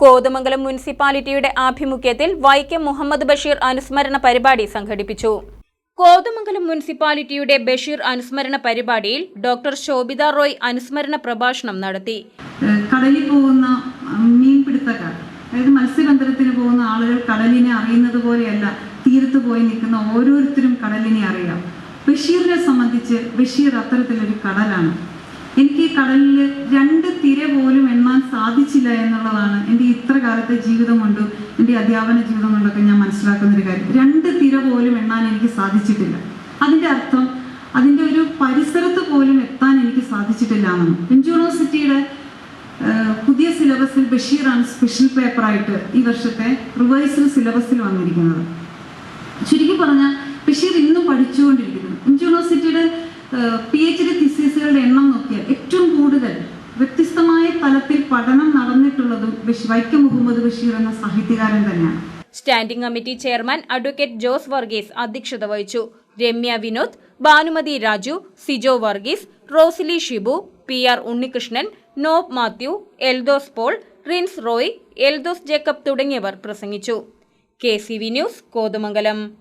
കോതമംഗലം മുനിസിപ്പാലിറ്റിയുടെ ആഭിമുഖ്യത്തിൽ വൈക്കം മുഹമ്മദ് ബഷീർ അനുസ്മരണ പരിപാടി സംഘടിപ്പിച്ചു. കോതമംഗലം മുനിസിപ്പാലിറ്റിയുടെ ബഷീർ അനുസ്മരണ പരിപാടിയിൽ ഡോക്ടർ ശോഭിത റോയ് അനുസ്മരണ പ്രഭാഷണം നടത്തി. കടലിൽ പോകുന്ന മീൻപിടുത്തക്കാർ അതായത് മത്സ്യബന്ധനത്തിന് പോകുന്ന ആളുകൾ കടലിനെ അറിയുന്നത് പോലെയല്ല തീരത്ത് പോയി നിൽക്കുന്ന ഓരോരുത്തരും കടലിനെ അറിയാം. ബഷീറിനെ സംബന്ധിച്ച് ബഷീർ അത്തരത്തിലൊരു കടലാണ്. എനിക്ക് ഈ കടലിൽ രണ്ട് തിര പോലും സാധിച്ചില്ല എന്നുള്ളതാണ് എന്റെ ഇത്ര കാലത്തെ ജീവിതം കൊണ്ടും എന്റെ അധ്യാപന ജീവിതം കൊണ്ടൊക്കെ ഞാൻ മനസ്സിലാക്കുന്ന ഒരു കാര്യം. രണ്ട് തിര പോലും എണ്ണാൻ എനിക്ക് സാധിച്ചിട്ടില്ല. അതിന്റെ അർത്ഥം അതിന്റെ ഒരു പരിസരത്ത് പോലും എത്താൻ എനിക്ക് സാധിച്ചിട്ടില്ല എന്നാണ്. യൂണിവേഴ്സിറ്റിയുടെ പുതിയ സിലബസിൽ ബഷീറാണ് സ്പെഷ്യൽ പേപ്പറായിട്ട് ഈ വർഷത്തെ റിവൈസ്ഡ് സിലബസിൽ വന്നിരിക്കുന്നത്. ചുരുക്കി പറഞ്ഞാൽ ബഷീർ ഇന്നും പഠിച്ചുകൊണ്ടിരിക്കുന്നു. പെഞ്ച് യൂണിവേഴ്സിറ്റിയുടെ പി എച്ച് ഡി തിസീസുകളുടെ എണ്ണം പഠനം നടന്നിട്ടുള്ളതും വൈക്കം മുഹമ്മദ് ബഷീർ എന്ന സാഹിത്യകാരൻ തന്നെയാണ്. Standing committee chairman advocate Jose Varghese അധ്യക്ഷത വഹിച്ചു. Ramya Vinod Bhanumathi Raju Sijo Varghese Rosily Shibu P R Unnikrishnan Nob Mathew Eldhose Paul rinse Roy Eldhose Jacob തുടങ്ങിയവർ പ്രസംഗിച്ചു. K C V news Kothamangalam.